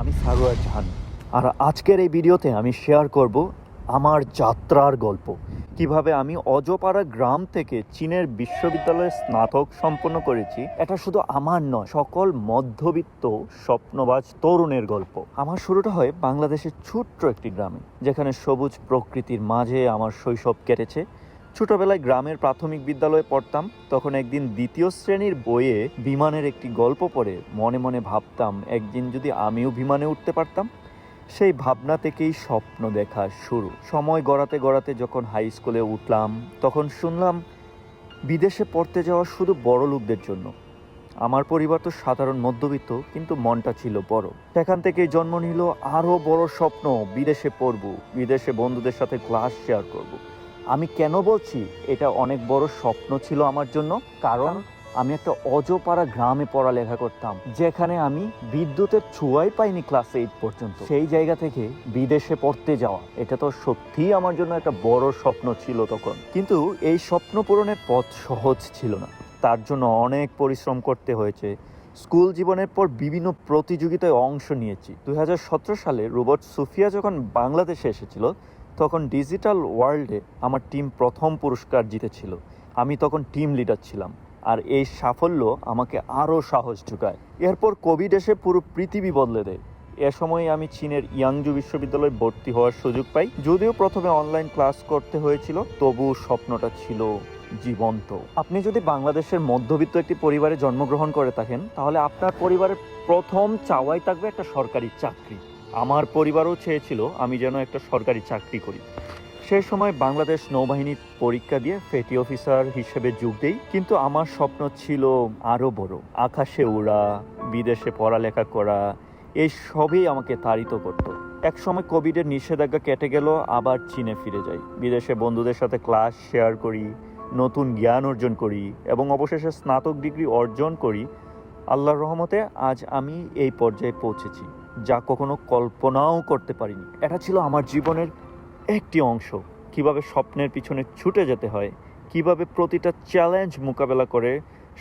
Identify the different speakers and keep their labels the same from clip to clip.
Speaker 1: আমি সারোয়ার জাহান। আর আজকের এই ভিডিওতে আমি শেয়ার করব আমার যাত্রার গল্প। কীভাবে আমি অজপাড়া গ্রাম থেকে চীনের বিশ্ববিদ্যালয়ে স্নাতক সম্পন্ন করেছি, এটা শুধু আমার নয়, সকল মধ্যবিত্ত স্বপ্নবাজ তরুণের গল্প। আমার শুরুটা হয় বাংলাদেশের ছোট্ট একটি গ্রামে, যেখানে সবুজ প্রকৃতির মাঝে আমার শৈশব কেটেছে। ছোটবেলায় গ্রামের প্রাথমিক বিদ্যালয়ে পড়তাম, তখন একদিন দ্বিতীয় শ্রেণির বইয়ে বিমানের একটি গল্প পড়ে, মনে মনে ভাবতাম, একদিন যদি আমিও বিমানে উঠতে পারতাম? সেই ভাবনা থেকেই স্বপ্ন দেখা শুরু। সময় গড়াতে গড়াতে যখন হাই স্কুলে উঠলাম, তখন শুনলাম, বিদেশে পড়তে যাওয়া শুধু বড় লোকদের জন্য। আমার পরিবার তো সাধারণ মধ্যবিত্ত, কিন্তু মনটা ছিল বড়। সেখান থেকেই জন্ম নিল আরও বড় স্বপ্ন, বিদেশে পড়ব, বিদেশে বন্ধুদের সাথে ক্লাস শেয়ার করব। আমি কেন বলছি? এটা অনেক বড় স্বপ্ন ছিল আমার জন্য, কারণ আমি একটা অজপাড়া গ্রামে পড়ালেখা করতাম, যেখানে আমি বিদ্যুতের ছোঁয়াই পাইনি ক্লাস এইট পর্যন্ত। সেই জায়গা থেকে বিদেশে পড়তে যাওয়া, এটা তো সত্যিই আমার জন্য একটা বড় স্বপ্ন ছিল তখন। কিন্তু এই স্বপ্ন পূরণের পথ সহজ ছিল না। তার জন্য অনেক পরিশ্রম করতে হয়েছে। স্কুল জীবনের পর বিভিন্ন প্রতিযোগিতায় অংশ নিয়েছি। দু হাজার সতেরো সালে রোবট সুফিয়া যখন বাংলাদেশে এসেছিল তখন ডিজিটাল ওয়ার্ল্ডে আমার টিম প্রথম পুরস্কার জিতেছিল। আমি তখন টিম লিডার ছিলাম আর এই সাফল্য আমাকে আরও সাহস যোগায়। এরপর কোভিড এসে পুরো পৃথিবী বদলে দেয়। এ সময় আমি চীনের ইয়াংজু বিশ্ববিদ্যালয়ে ভর্তি হওয়ার সুযোগ পাই। যদিও প্রথমে অনলাইন ক্লাস করতে হয়েছিল, তবু স্বপ্নটা ছিল জীবন্ত। আপনি যদি বাংলাদেশের মধ্যবিত্ত একটি পরিবারে জন্মগ্রহণ করে থাকেন, তাহলে আপনার পরিবারের প্রথম চাওয়াই থাকবে একটা সরকারি চাকরি। আমার পরিবারও চেয়েছিল আমি যেন একটা সরকারি চাকরি করি। সেই সময় বাংলাদেশ নৌবাহিনীর পরীক্ষা দিয়ে ফেটি অফিসার হিসেবে যোগ দেই, কিন্তু আমার স্বপ্ন ছিল আরও বড়। আকাশে ওড়া বিদেশে পড়ালেখা করা, এই সবই আমাকে তাড়িত করত। এক সময় কোভিডের নিষেধাজ্ঞা কেটে গেল, আবার চীনে ফিরে যাই। বিদেশে বন্ধুদের সাথে ক্লাস শেয়ার করি, নতুন জ্ঞান অর্জন করি এবং অবশেষে স্নাতক ডিগ্রি অর্জন করি। আল্লাহর রহমতে আজ আমি এই পর্যায়ে পৌঁছেছি। যা কখনো কল্পনাও করতে পারিনি। এটা ছিল আমার জীবনের একটি অংশ। কীভাবে স্বপ্নের পিছনে ছুটে যেতে হয় কীভাবে প্রতিটা চ্যালেঞ্জ মোকাবেলা করে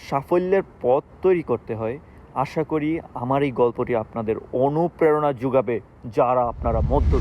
Speaker 1: সাফল্যের পথ তৈরি করতে হয় আশা করি আমার এই গল্পটি আপনাদের অনুপ্রেরণা যোগাবে যারা আপনারা মধ্য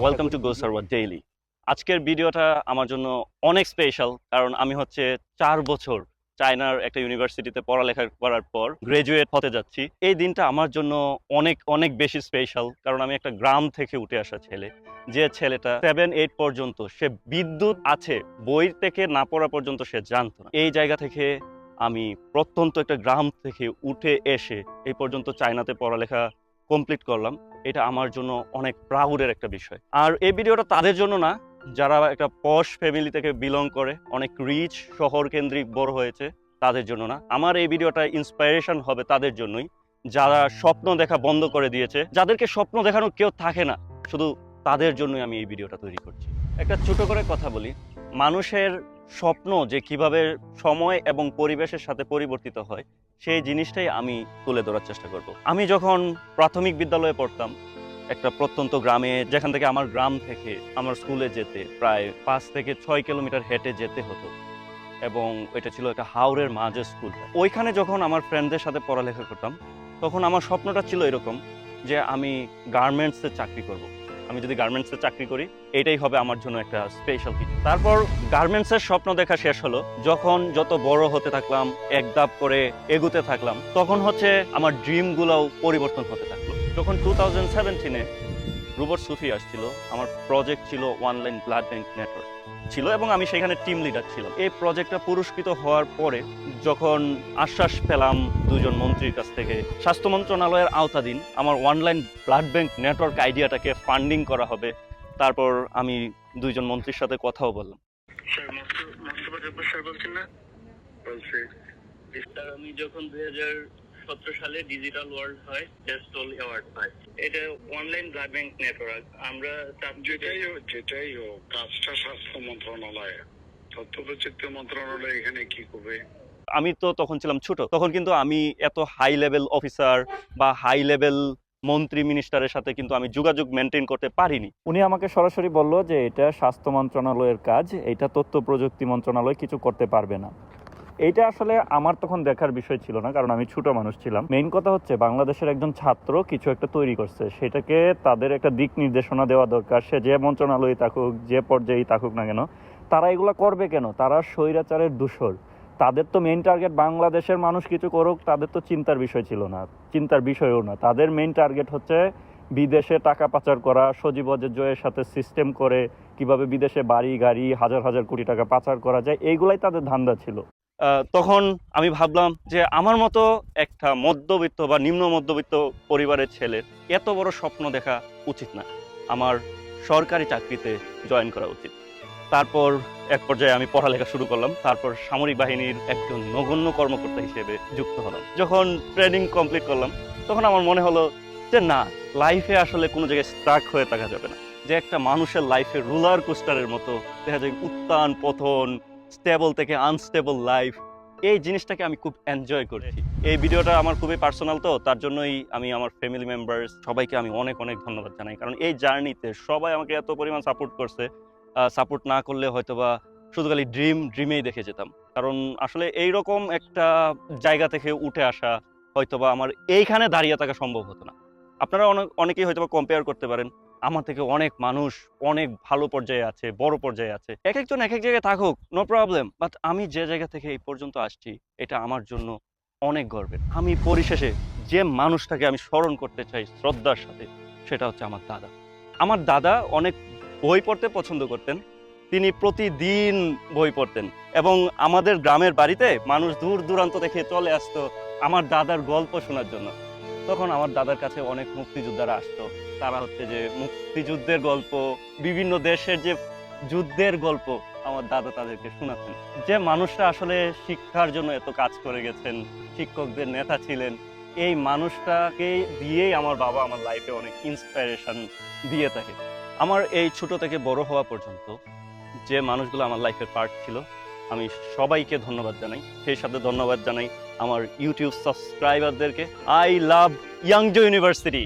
Speaker 2: welcome to go server daily আজকের ভিডিওটা আমার জন্য অনেক স্পেশাল কারণ আমি হচ্ছে চার বছর চায়নার একটা ইউনিভার্সিটিতে পড়ালেখা করার পর গ্রাজুয়েট হতে যাচ্ছি। এই দিনটা আমার জন্য অনেক অনেক বেশি স্পেশাল কারণ আমি একটা গ্রাম থেকে উঠে আসা ছেলে। যে ছেলেটা সেভেন এইট পর্যন্ত সে বিদ্যুৎ আছে, বই থেকে না পড়া পর্যন্ত সে জানতো না। এই জায়গা থেকে আমি প্রত্যন্ত একটা গ্রাম থেকে উঠে এসে এই পর্যন্ত চায়নাতে পড়ালেখা কমপ্লিট করলাম। এটা আমার জন্য অনেক প্রাউডের একটা বিষয়। আর এই ভিডিওটা তাদের জন্য না যারা একটা পশ ফ্যামিলি থেকে বিলং করে, অনেক রিচ শহর কেন্দ্রিক বড় হয়েছে, তাদের জন্য না। আমার এই ভিডিওটা ইন্সপায়ারেশন হবে তাদের জন্যই। যারা স্বপ্ন দেখা বন্ধ করে দিয়েছে, যাদেরকে স্বপ্ন দেখানো কেউ থাকে না, শুধু তাদের জন্যই আমি এই ভিডিওটা তৈরি করছি। একটা ছোট করে কথা বলি। মানুষের স্বপ্ন যে কীভাবে সময় এবং পরিবেশের সাথে পরিবর্তিত হয়, সেই জিনিসটাই আমি তুলে ধরার চেষ্টা করব। আমি যখন প্রাথমিক বিদ্যালয়ে পড়তাম একটা প্রত্যন্ত গ্রামে, যেখান থেকে আমার গ্রাম থেকে আমার স্কুলে যেতে প্রায় পাঁচ থেকে ছয় কিলোমিটার হেঁটে যেতে হতো। এবং এটা ছিল একটা হাওড়ের মাঝে স্কুল ওইখানে যখন আমার ফ্রেন্ডদের সাথে পড়ালেখা করতাম, তখন আমার স্বপ্নটা ছিল এরকম যে আমি গার্মেন্টসে চাকরি করব। আমি যদি গার্মেন্টসে চাকরি করি, এটাই হবে আমার জন্য একটা স্পেশাল কিছু। তারপর গার্মেন্টসের স্বপ্ন দেখা শেষ হলো। যখন যত বড় হতে থাকলাম, এক ধাপ করে এগুতে থাকলাম, তখন হচ্ছে আমার ড্রিমগুলোও পরিবর্তন হতে থাকল যখন টু থাউজেন্ড সেভেন্টিনে রুবট সুফি আসছিল। আমার প্রজেক্ট ছিল one line blood bank network ছিল এবং আমি সেখানে টিম লিডার ছিলাম। এই প্রজেক্টটা পুরস্কৃত হওয়ার পরে যখন আশ্বাস পেলাম দুজন মন্ত্রীর কাছ থেকে, স্বাস্থ্য মন্ত্রণালয়ের আওতাধীন আমার অনলাইন ব্লাড ব্যাংক নেটওয়ার্ক আইডিয়াটাকে ফান্ডিং করা হবে। তারপর আমি দুইজন মন্ত্রীর সাথে কথাও বললাম।
Speaker 3: স্যার,
Speaker 2: আমি যখন দুই হাজার সতেরো সালে ডিজিটাল ওয়ার্ল্ড হয় টেস্টল অ্যাওয়ার্ড পাই এটা অনলাইন ব্লাড ব্যাংক নেটওয়ার্ক আমরা
Speaker 3: যেটাই হোক যেটাই হোক কাজটা স্বাস্থ্য মন্ত্রণালয়ে। তথ্য প্রযুক্তি মন্ত্রণালয় এখানে কি করবে?
Speaker 2: আমি তো তখন ছিলাম ছোট তখন কিন্তু আমি এত হাই লেভেল অফিসার বা হাই লেভেল মন্ত্রী মিনিস্টারের সাথে কিন্তু আমি যোগাযোগ মেনটেন করতে পারিনি।
Speaker 1: উনি আমাকে সরাসরি বলল যে এটা স্বাস্থ্য মন্ত্রণালয়ের কাজ এটা তথ্য প্রযুক্তি মন্ত্রণালয় কিছু করতে পারবে না। এইটা আসলে আমার তখন দেখার বিষয় ছিল না, কারণ আমি ছোট মানুষ ছিলাম। মেইন কথা হচ্ছে, বাংলাদেশের একজন ছাত্র কিছু একটা তৈরি করছে। সেটাকে তাদের একটা দিক নির্দেশনা দেওয়া দরকার। সে যে মন্ত্রণালয়ে থাকুক, যে পর্যায়েই থাকুক না কেন, তারা এগুলো করবে কেন? তারা স্বৈরাচারের দূষর। তাদের তো মেইন টার্গেট বাংলাদেশের মানুষ কিছু করুক, তাদের তো চিন্তার বিষয় ছিল না, চিন্তার বিষয়ও না। তাদের মেইন টার্গেট হচ্ছে বিদেশে টাকা পাচার করা, সজীব জয়ের সাথে সিস্টেম করে কীভাবে বিদেশে বাড়ি, গাড়ি, হাজার হাজার কোটি টাকা পাচার করা যায়, এইগুলাই তাদের ধান্দা ছিল।
Speaker 2: তখন আমি ভাবলাম যে আমার মতো একটা মধ্যবিত্ত বা নিম্ন মধ্যবিত্ত পরিবারের ছেলের এত বড় স্বপ্ন দেখা উচিত না। আমার সরকারি চাকরিতে জয়েন করা উচিত। তারপর এক পর্যায়ে আমি পড়ালেখা শুরু করলাম। তারপর সামরিক বাহিনীর একজন নগণ্য কর্মকর্তা হিসেবে যুক্ত হলাম। যখন ট্রেনিং কমপ্লিট করলাম, তখন আমার মনে হলো যে না লাইফে আসলে কোনো জায়গায় স্ট্রাক হয়ে থাকা যাবে না। যে একটা মানুষের লাইফে রোলার কোস্টারের মতো দেখা যায় উত্থান, পতন স্টেবল থেকে আনস্টেবল লাইফ এই জিনিসটাকে আমি খুব এনজয় করছি। এই ভিডিওটা আমার খুবই পার্সোনাল তো, তার জন্যই আমি আমার ফ্যামিলি মেম্বার্স সবাইকে আমি অনেক অনেক ধন্যবাদ জানাই। কারণ এই জার্নিতে সবাই আমাকে এত পরিমাণ সাপোর্ট করছে। সাপোর্ট না করলে হয়তো বা শুধু খালি ড্রিম ড্রিমেই দেখে যেতাম। কারণ আসলে এই রকম একটা জায়গা থেকে উঠে আসা হয়তোবা আমার এইখানে দাঁড়িয়ে থাকা সম্ভব হতো না। আপনারা অনেক, অনেকেই হয়তোবা কম্পেয়ার করতে পারেন। আমার থেকে অনেক মানুষ অনেক ভালো পর্যায়ে আছে, বড় পর্যায়ে আছে। এক একজন এক এক জায়গায় থাকুক নো প্রবলেম বাট আমি যে জায়গা থেকে এই পর্যন্ত আসছি, এটা আমার জন্য অনেক গর্বের। আমি পরিশেষে যে মানুষটাকে আমি স্মরণ করতে চাই শ্রদ্ধার সাথে, সেটা হচ্ছে আমার দাদা। আমার দাদা অনেক বই পড়তে পছন্দ করতেন, তিনি প্রতিদিন বই পড়তেন এবং আমাদের গ্রামের বাড়িতে মানুষ দূর দূরান্ত থেকে চলে আসতো আমার দাদার গল্প শোনার জন্য। তখন আমার দাদার কাছে অনেক মুক্তিযোদ্ধারা আসতো। তারা হচ্ছে যে মুক্তিযুদ্ধের গল্প, বিভিন্ন দেশের যে যুদ্ধের গল্প আমার দাদা তাদেরকে শোনাতেন। যে মানুষরা আসলে শিক্ষার জন্য এত কাজ করে গেছেন, শিক্ষকদের নেতা ছিলেন, এই মানুষটাকে দিয়েই আমার বাবা আমার লাইফে অনেক ইন্সপিরেশন দিয়ে থাকে। আমার এই ছোট থেকে বড় হওয়া পর্যন্ত যে মানুষগুলো আমার লাইফের পার্ট ছিল, আমি সবাইকে ধন্যবাদ জানাই। সেই সাথে ধন্যবাদ জানাই আমার ইউটিউব সাবস্ক্রাইবারদেরকে আই লাভ ইয়াংজো ইউনিভার্সিটি